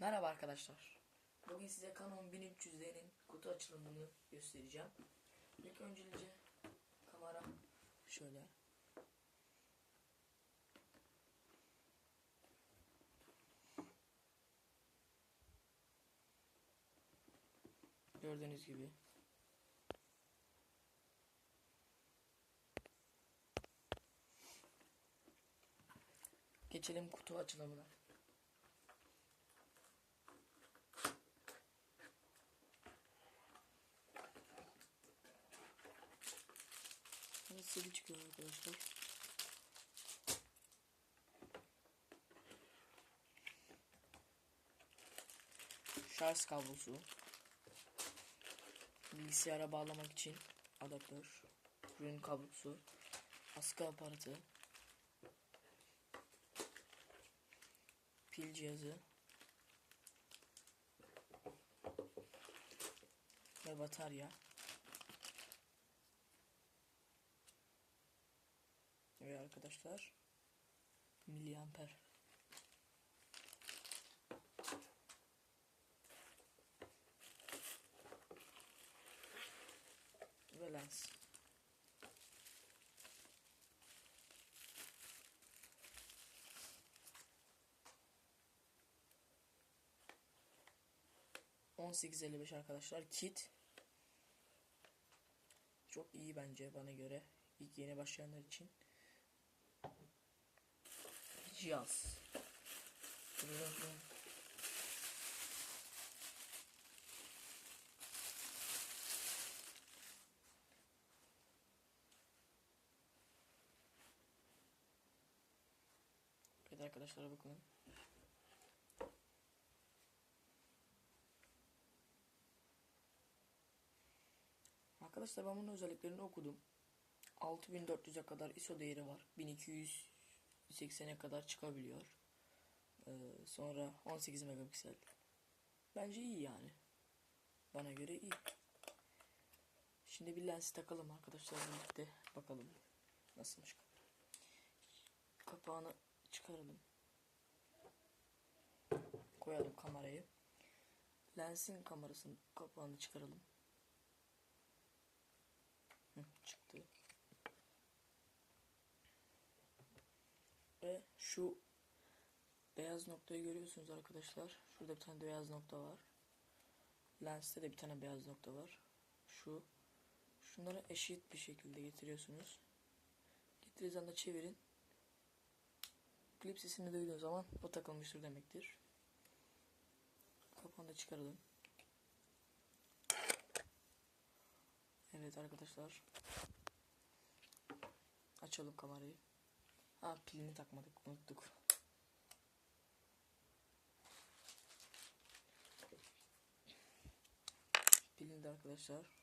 Merhaba arkadaşlar. Bugün size Canon 1300'lerin kutu açılımını göstereceğim. İlk öncelikle kamera şöyle. Gördüğünüz gibi. Geçelim kutu açılımına. Nasıl bir çıkıyor arkadaşlar? Şarj kablosu. Bilgisayara bağlamak için adaptör. Ürün kablosu. Askı aparatı. Pil cihazı. Ve batarya. Ve arkadaşlar. Miliamper. Ve lens. On sekiz elli beş arkadaşlar. Kit. Çok iyi bence bana göre. İlk yeni başlayanlar için cihaz. Evet arkadaşlar bakın. Arkadaşlar ben bunun özelliklerini okudum. 6400'e kadar ISO değeri var. 1280'e kadar çıkabiliyor. Ee, sonra 18 megapiksel. Bence iyi yani. Bana göre iyi. Şimdi bir lens takalım arkadaşlar birlikte bakalım nasılmış. Kapağını çıkaralım. Koyalım kamerayı. Lensin kamerasının kapağını çıkaralım. Şu beyaz noktayı görüyorsunuz arkadaşlar. Şurada bir tane beyaz nokta var. Lenste de bir tane beyaz nokta var. Şu. Şunları eşit bir şekilde getiriyorsunuz. Getirdiğiniz anda çevirin. Klip sesini duyduğunuz zaman o takılmıştır demektir. Kapağını da çıkaralım. Evet arkadaşlar. Açalım kamerayı. Ha pilini takmadık unuttuk. Pilini de arkadaşlar.